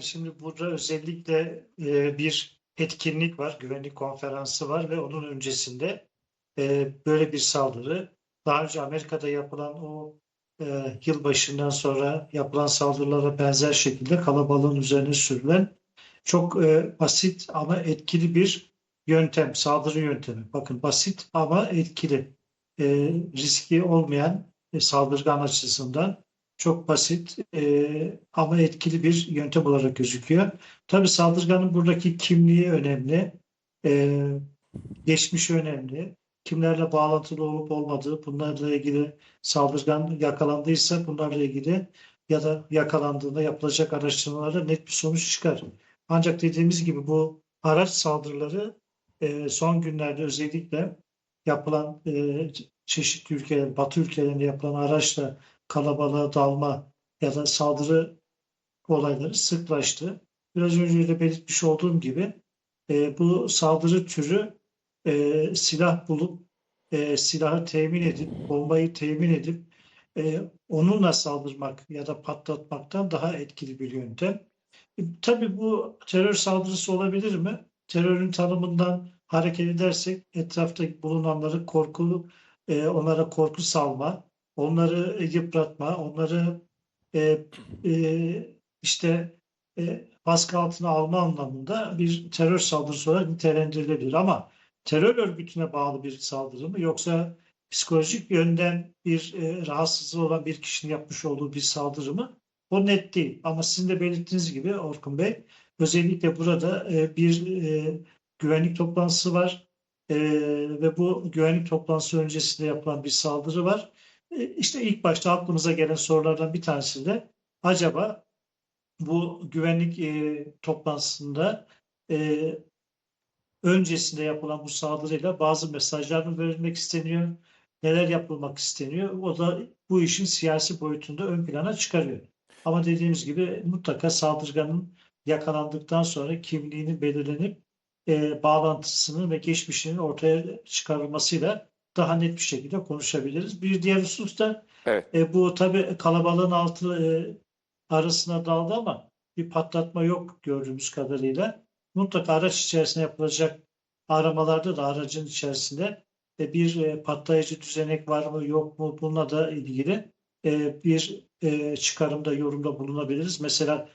şimdi burada özellikle e, bir etkinlik var, güvenlik konferansı var ve onun öncesinde e, böyle bir saldırı. Daha önce Amerika'da yapılan o e, yılbaşından sonra yapılan saldırılara benzer şekilde kalabalığın üzerine sürülen çok e, basit ama etkili bir yöntem, saldırı yöntemi. Bakın basit ama etkili, e, riski olmayan e, saldırgan açısından çok basit e, ama etkili bir yöntem olarak gözüküyor. Tabii saldırganın buradaki kimliği önemli, e, geçmişi önemli, kimlerle bağlantılı olup olmadığı, bunlarla ilgili saldırgan yakalandıysa bunlarla ilgili ya da yakalandığında yapılacak araştırmalara net bir sonuç çıkar. Ancak dediğimiz gibi bu araç saldırıları e, son günlerde özellikle yapılan e, çeşitli ülkeler, Batı ülkelerinde yapılan araçla kalabalığa dalma ya da saldırı olayları sıklaştı. Biraz önce de belirtmiş olduğum gibi e, bu saldırı türü e, silah bulup e, silahı temin edip, bombayı temin edip e, onunla saldırmak ya da patlatmaktan daha etkili bir yöntem. E, tabii bu terör saldırısı olabilir mi? Terörün tanımından hareket edersek etrafta bulunanları korku, e, onlara korku salma, onları yıpratma, onları e, e, işte e, baskı altına alma anlamında bir terör saldırısı olarak nitelendirilebilir. Ama terör örgütüne bağlı bir saldırı mı yoksa psikolojik yönden bir e, rahatsızlığı olan bir kişinin yapmış olduğu bir saldırı mı? O net değil. Ama sizin de belirttiğiniz gibi Orkun Bey özellikle burada e, bir e, güvenlik toplantısı var e, ve bu güvenlik toplantısı öncesinde yapılan bir saldırı var. E, işte ilk başta aklımıza gelen sorulardan bir tanesi de acaba bu güvenlik e, toplantısında e, öncesinde yapılan bu saldırıyla bazı mesajlar mı verilmek isteniyor? Neler yapılmak isteniyor? O da bu işin siyasi boyutunda ön plana çıkarıyor. Ama dediğimiz gibi mutlaka saldırganın yakalandıktan sonra kimliğini belirlenip e, bağlantısının ve geçmişinin ortaya çıkarılmasıyla daha net bir şekilde konuşabiliriz. Bir diğer husus da Evet. e, bu tabii kalabalığın altı e, arasına daldı ama bir patlatma yok gördüğümüz kadarıyla. Mutlaka araç içerisinde yapılacak aramalarda da aracın içerisinde e, bir e, patlayıcı düzenek var mı yok mu bununla da ilgili e, bir e, çıkarımda yorumda bulunabiliriz. Mesela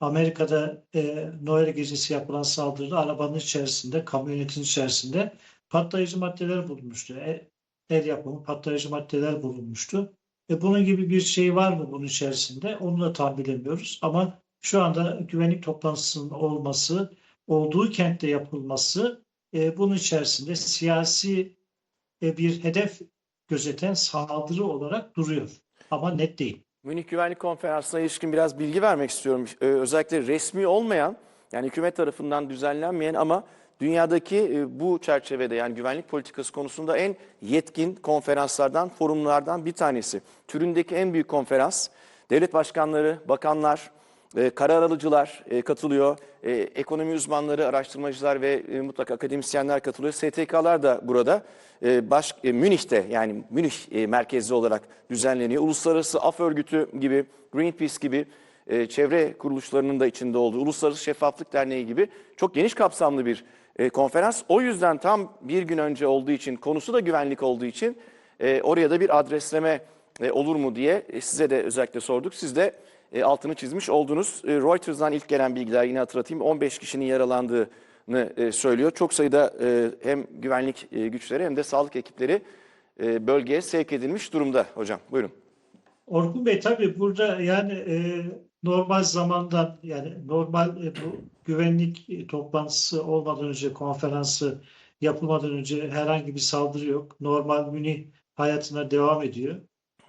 Amerika'da e, Noel gecesi yapılan saldırıda arabanın içerisinde, kamyonetin içerisinde patlayıcı maddeler bulunmuştu. E, el yapımı patlayıcı maddeler bulunmuştu. E, bunun gibi bir şey var mı bunun içerisinde? Onu da tam bilemiyoruz. Ama şu anda güvenlik toplantısının olması, olduğu kentte yapılması e, bunun içerisinde siyasi e, bir hedef gözeten saldırı olarak duruyor. Ama net değil. Münih Güvenlik Konferansı'na ilişkin biraz bilgi vermek istiyorum. Ee, özellikle resmi olmayan, yani hükümet tarafından düzenlenmeyen ama dünyadaki e, bu çerçevede yani güvenlik politikası konusunda en yetkin konferanslardan, forumlardan bir tanesi. Türündeki en büyük konferans. Devlet başkanları, bakanlar, e, karar alıcılar e, katılıyor. Ekonomi uzmanları, araştırmacılar ve mutlaka akademisyenler katılıyor. STK'lar da burada. Baş, Münih'te yani Münih merkezli olarak düzenleniyor. Uluslararası Af Örgütü gibi, Greenpeace gibi çevre kuruluşlarının da içinde olduğu, Uluslararası Şeffaflık Derneği gibi çok geniş kapsamlı bir e, konferans. O yüzden tam bir gün önce olduğu için, konusu da güvenlik olduğu için e, oraya da bir adresleme e, olur mu diye e, size de özellikle sorduk. Siz de e, altını çizmiş oldunuz. E, Reuters'dan ilk gelen bilgiler yine hatırlatayım 15 kişinin yaralandığını e, söylüyor. Çok sayıda e, hem güvenlik e, güçleri hem de sağlık ekipleri e, bölgeye sevk edilmiş durumda hocam. Buyurun. Orkun Bey tabii burada yani e, normal zamandan yani normal e, bu güvenlik e, toplantısı olmadan önce konferansı yapılmadan önce herhangi bir saldırı yok. Normal Münih hayatına devam ediyor.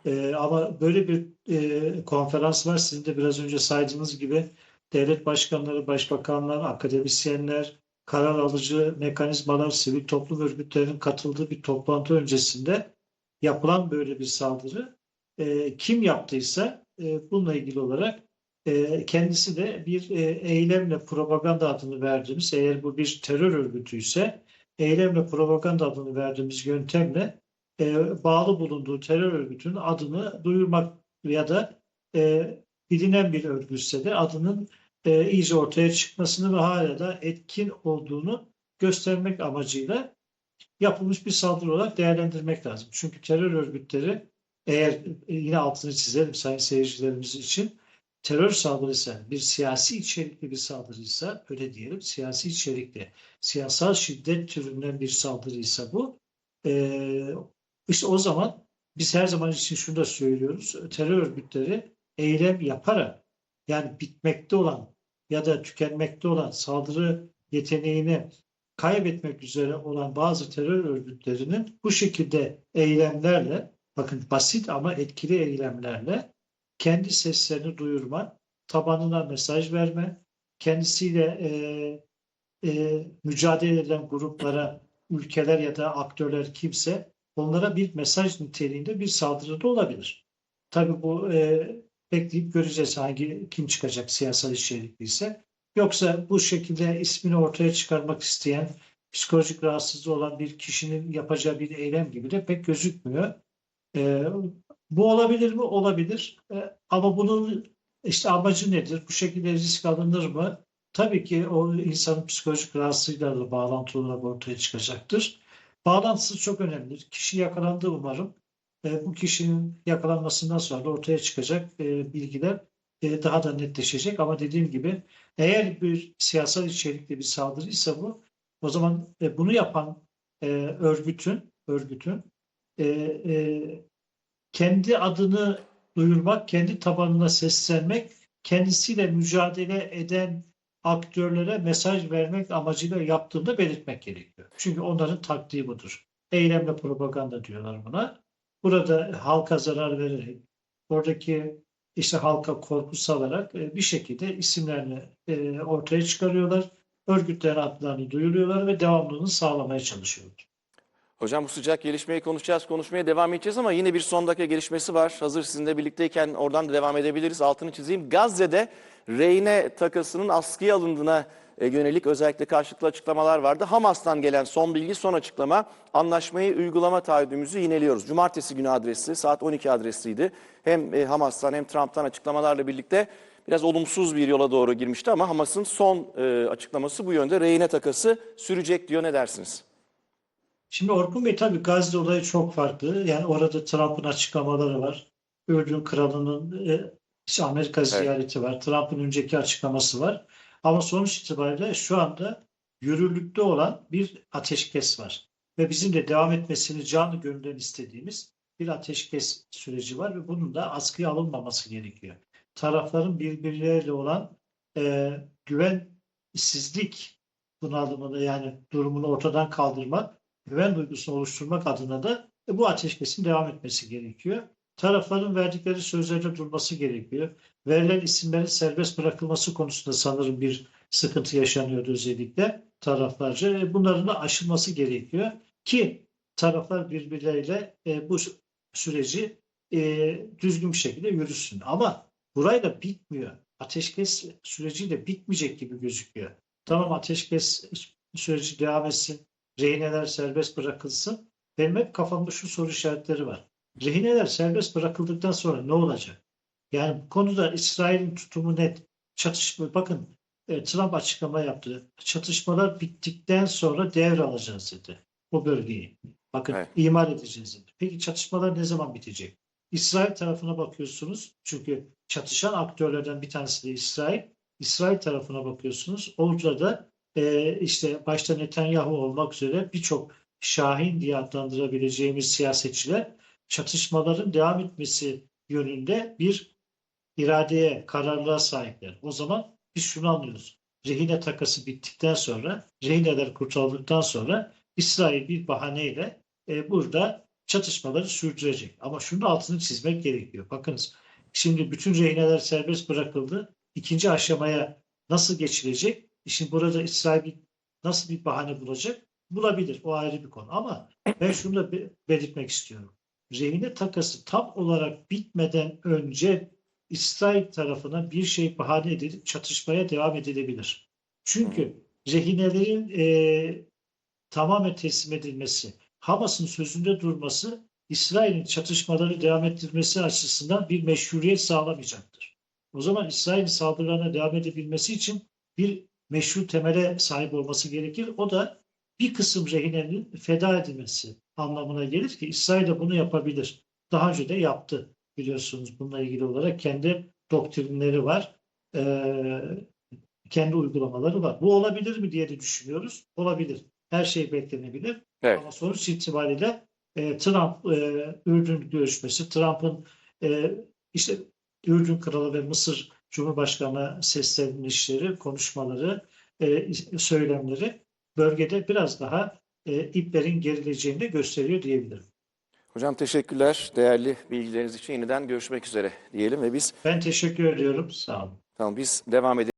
E, ama böyle bir e, konferans var. Sizin de biraz önce saydığınız gibi devlet başkanları, başbakanlar, akademisyenler, karar alıcı mekanizmalar, sivil toplum örgütlerinin katıldığı bir toplantı öncesinde yapılan böyle bir saldırı e, kim yaptıysa e, bununla ilgili olarak e, kendisi de bir e, eylemle propaganda adını verdiğimiz eğer bu bir terör örgütüyse eylemle propaganda adını verdiğimiz yöntemle e, bağlı bulunduğu terör örgütünün adını duyurmak ya da e, bilinen bir örgütse de adının e, iyice ortaya çıkmasını ve hala da etkin olduğunu göstermek amacıyla yapılmış bir saldırı olarak değerlendirmek lazım. Çünkü terör örgütleri eğer e, yine altını çizelim sayın seyircilerimiz için terör saldırısı bir siyasi içerikli bir saldırıysa öyle diyelim siyasi içerikli siyasal şiddet türünden bir saldırıysa bu e, işte o zaman biz her zaman için şunu da söylüyoruz terör örgütleri eylem yaparak yani bitmekte olan ya da tükenmekte olan saldırı yeteneğini kaybetmek üzere olan bazı terör örgütlerinin bu şekilde eylemlerle bakın basit ama etkili eylemlerle kendi seslerini duyurma, tabanına mesaj verme, kendisiyle e, e, mücadele eden gruplara, ülkeler ya da aktörler kimse onlara bir mesaj niteliğinde bir saldırıda olabilir. Tabii bu e, bekleyip göreceğiz hangi kim çıkacak siyasal içerikliyse. Yoksa bu şekilde ismini ortaya çıkarmak isteyen, psikolojik rahatsızlığı olan bir kişinin yapacağı bir eylem gibi de pek gözükmüyor. Ee, bu olabilir mi? Olabilir. Ee, ama bunun işte amacı nedir? Bu şekilde risk alınır mı? Tabii ki o insanın psikolojik rahatsızlığıyla da bağlantılı olarak ortaya çıkacaktır. Bağlantısı çok önemlidir. Kişi yakalandı umarım. Ee, bu kişinin yakalanmasından sonra ortaya çıkacak e, bilgiler e, daha da netleşecek. Ama dediğim gibi eğer bir siyasal içerikli bir saldırıysa bu, o zaman e, bunu yapan e, örgütün örgütün e, e, kendi adını duyurmak, kendi tabanına seslenmek, kendisiyle mücadele eden aktörlere mesaj vermek amacıyla yaptığını belirtmek gerekiyor. Çünkü onların taktiği budur. Eylemle propaganda diyorlar buna. Burada halka zarar vererek, oradaki işte halka korku salarak e, bir şekilde isimlerini e, ortaya çıkarıyorlar. Örgütlerin adlarını duyuruyorlar ve devamlılığını sağlamaya çalışıyorlar. Hocam bu sıcak gelişmeyi konuşacağız, konuşmaya devam edeceğiz ama yine bir son dakika gelişmesi var. Hazır sizinle birlikteyken oradan da devam edebiliriz. Altını çizeyim. Gazze'de rehine takasının askıya alındığına e, yönelik özellikle karşılıklı açıklamalar vardı. Hamas'tan gelen son bilgi, son açıklama anlaşmayı uygulama taahhüdümüzü yineliyoruz. Cumartesi günü adresi saat 12 adresiydi. Hem e, Hamas'tan hem Trump'tan açıklamalarla birlikte biraz olumsuz bir yola doğru girmişti ama Hamas'ın son e, açıklaması bu yönde. Rehine takası sürecek diyor ne dersiniz? Şimdi Orkun Bey tabii Gazze olayı çok farklı. Yani orada Trump'ın açıklamaları var. Ürdün kralının e, işte Amerika ziyareti var. Trump'ın önceki açıklaması var. Ama sonuç itibariyle şu anda yürürlükte olan bir ateşkes var. Ve bizim de devam etmesini canı gönülden istediğimiz bir ateşkes süreci var ve bunun da askıya alınmaması gerekiyor. Tarafların birbirleriyle olan e, güvensizlik bunalımını yani durumunu ortadan kaldırmak güven duygusunu oluşturmak adına da e, bu ateşkesin devam etmesi gerekiyor. Tarafların verdikleri sözlerde durması gerekiyor. Verilen isimlerin serbest bırakılması konusunda sanırım bir sıkıntı yaşanıyordu özellikle taraflarca. E, bunların da aşılması gerekiyor ki taraflar birbirleriyle e, bu süreci düzgün bir şekilde yürüsün. Ama burayla bitmiyor. Ateşkes süreciyle bitmeyecek gibi gözüküyor. Tamam ateşkes süreci devam etsin rehineler serbest bırakılsın. Benim hep kafamda şu soru işaretleri var. Rehineler serbest bırakıldıktan sonra ne olacak? Yani bu konuda İsrail'in tutumu net. Çatışma, bakın e, Trump açıklama yaptı. Çatışmalar bittikten sonra devralacağız dedi. O bölgeyi. Bakın Evet. imar edeceğiz dedi. Peki çatışmalar ne zaman bitecek? İsrail tarafına bakıyorsunuz. Çünkü çatışan aktörlerden bir tanesi de İsrail. İsrail tarafına bakıyorsunuz. Orada e, işte başta Netanyahu olmak üzere birçok Şahin diye adlandırabileceğimiz siyasetçiler çatışmaların devam etmesi yönünde bir iradeye, kararlığa sahipler. O zaman biz şunu anlıyoruz. Rehine takası bittikten sonra, rehineler kurtarıldıktan sonra İsrail bir bahaneyle e, burada çatışmaları sürdürecek. Ama şunu altını çizmek gerekiyor. Bakınız şimdi bütün rehineler serbest bırakıldı. İkinci aşamaya nasıl geçilecek? Şimdi burada İsrail bir, nasıl bir bahane bulacak? Bulabilir. O ayrı bir konu. Ama ben şunu da be- belirtmek istiyorum. Rehine takası tam olarak bitmeden önce İsrail tarafına bir şey bahane edilip çatışmaya devam edilebilir. Çünkü rehinelerin e, tamamen teslim edilmesi, Hamas'ın sözünde durması İsrail'in çatışmaları devam ettirmesi açısından bir meşruiyet sağlamayacaktır. O zaman İsrail'in saldırılarına devam edebilmesi için bir meşru temele sahip olması gerekir. O da bir kısım rehinenin feda edilmesi anlamına gelir ki İsrail de bunu yapabilir. Daha önce de yaptı biliyorsunuz bununla ilgili olarak kendi doktrinleri var. Ee, kendi uygulamaları var. Bu olabilir mi diye de düşünüyoruz. Olabilir. Her şey beklenebilir. Evet. Ama sonuç itibariyle e, Trump e, Ürdün görüşmesi, Trump'ın e, işte Ürdün Kralı ve Mısır Cumhurbaşkanı seslenişleri, konuşmaları, e, söylemleri bölgede biraz daha e, iplerin gerileceğini gösteriyor diyebilirim. Hocam teşekkürler. Değerli bilgileriniz için yeniden görüşmek üzere diyelim ve biz Ben teşekkür ediyorum. Sağ olun. tamam biz devam edelim.